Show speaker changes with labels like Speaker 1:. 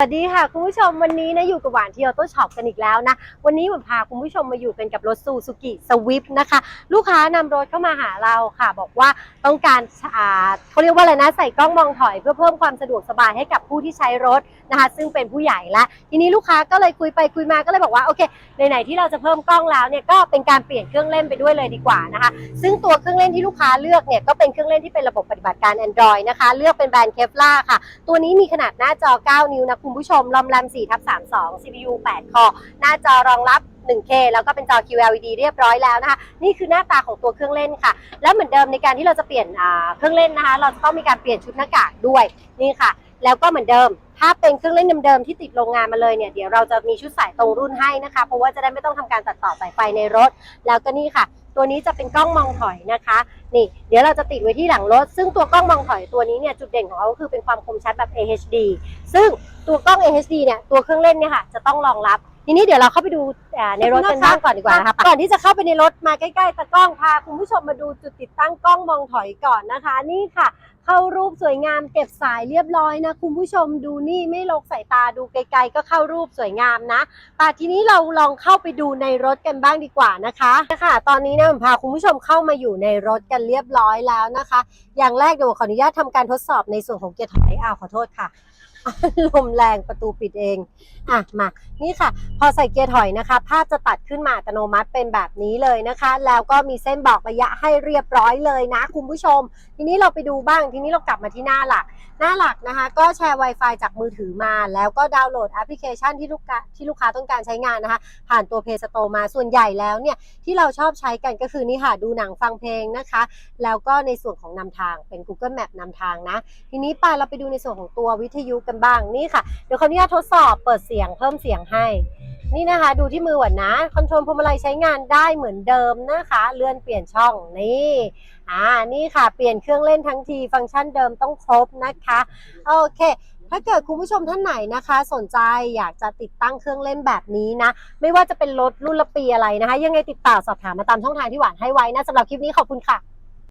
Speaker 1: สวัสดีค่ะคุณผู้ชมวันนี้นะอยู่กับหวานที่ออโต้ช็อปกันอีกแล้วนะ วันนี้หวานพาคุณผู้ชมมาอยู่กันกับรถซูซูกิสวิฟนะคะ ลูกค้านำรถเข้ามาหาเราค่ะ บอกว่าต้องการเขาเรียกว่าอะไรนะใส่กล้องมองถอยเพื่อเพิ่มความสะดวกสบายให้กับผู้ที่ใช้รถนะคะ ซึ่งเป็นผู้ใหญ่ละทีนี้ลูกค้าก็เลยคุยไปคุยมาก็เลยบอกว่าโอเคไหนๆที่เราจะเพิ่มกล้องแล้วเนี่ยก็เป็นการเปลี่ยนเครื่องเล่นไปด้วยเลยดีกว่านะคะ ซึ่งตัวเครื่องเล่นที่ลูกค้าเลือกเนี่ยก็เป็นเครื่องเล่นที่เป็นระบบปฏิบัติการ Android นะคะ เลือกเป็นแบรนด์เคฟล่าค่ะ ตัวนี้มีขนาดหน้าจอ 9 นิ้วนะคุณผู้ชมลอมแรม4ทับ32 CPU 8 คอ หน้าจอรองรับ 1K แล้วก็เป็นจอ QLED เรียบร้อยแล้วนะคะ นี่คือหน้าตาของตัวเครื่องเล่นค่ะ แล้วเหมือนเดิมในการที่เราจะเปลี่ยนอ่าเครื่องเล่นนะคะ เราจะต้องมีการเปลี่ยนชุดหน้ากากด้วยนี่ค่ะ แล้วก็เหมือนเดิม ถ้าเป็นเครื่องเล่นเดิมๆที่ติดโรงงานมาเลยเนี่ยเดี๋ยวเราจะมีชุดสายตรงรุ่นให้นะคะ เพราะว่าจะได้ไม่ต้องทำการตัดต่อสายไฟในรถ แล้วก็นี่ค่ะ ตัวนี้จะเป็นกล้องมองถอยนะคะนี่เดี๋ยวเราจะติดไว้ที่หลังรถ ซึ่งตัวกล้องมองถอยตัวนี้เนี่ยจุดเด่นของเขาก็คือเป็นความคมชัดแบบ AHD ซึ่ง ตัวกล้อง AHD เนี่ยตัวเครื่องเล่นเนี่ยค่ะจะต้องรองรับ ทีนี้เดี๋ยวเราเข้าไปดูอ่าในรถกันบ้างก่อนดีกว่านะคะก่อนที่จะเข้าไปในรถมาใกล้ๆตะกล้องพาคุณผู้ชมมาดูจุดติดตั้งกล้องมองถอยก่อนนะคะ นี่ค่ะ เข้ารูปสวยงามเก็บสายเรียบร้อยนะคุณผู้ชมดูนี่ไม่ลกสายตาดูไกลๆ ก็เข้ารูปสวยงามนะป่าทีนี้เราลองเข้าไปดูในรถกันบ้างดีกว่านะคะค่ะตอนนี้นะผมพาคุณผู้ชมเข้ามาอยู่ในรถกันเรียบร้อยแล้วนะคะ อย่างแรกเดี๋ยวขออนุญาตทำการทดสอบในส่วนของเกียร์ถอยอ้าวขอโทษค่ะลมแรงประตูปิดเอง อะมา นี่ค่ะ พอใส่เกียร์ถอยนะคะ ภาพจะตัดขึ้นมาอัตโนมัติเป็นแบบนี้เลยนะคะ แล้วก็มีเส้นบอกระยะให้เรียบร้อยเลยนะคุณผู้ชม ทีนี้เราไปดูบ้างทีนี้เรากลับมาที่หน้าหลัก หน้าหลักนะคะ ก็แชร์ Wi-Fi จากมือถือมา แล้วก็ดาวน์โหลดแอปพลิเคชันที่ลูกค้าที่ลูกค้าต้องการใช้งานนะคะ ผ่านตัว Play Store มาส่วนใหญ่แล้วเนี่ย ที่เราชอบใช้กันก็คือนี่ค่ะดูหนังฟังเพลงนะคะ แล้วก็ในส่วนของนำทางเป็น Google Map นำทางนะ ทีนี้ไปเราไปดูในส่วนของตัววิทยุกันบ้างนี่ค่ะเดี๋ยวขออนุญาตทดสอบเปิดเสียงเพิ่มเสียงให้ นี่นะคะดูที่มือหวันนะคอนโทรลพวงมาลัยใช้งานได้เหมือนเดิมนะคะ เลื่อนเปลี่ยนช่องนี่อ่านี่ค่ะเปลี่ยนเครื่องเล่นทั้งทีฟังก์ชันเดิมต้องครบนะคะโอเคถ้าเกิดคุณผู้ชมท่านไหนนะคะ สนใจอยากจะติดตั้งเครื่องเล่นแบบนี้นะ ไม่ว่าจะเป็นรถรุ่นละปีอะไรนะคะ ยังไงติดต่อสอบถามมาตามช่องทางที่หวานให้ไว้นะสำหรับคลิปนี้ขอบคุณค่ะ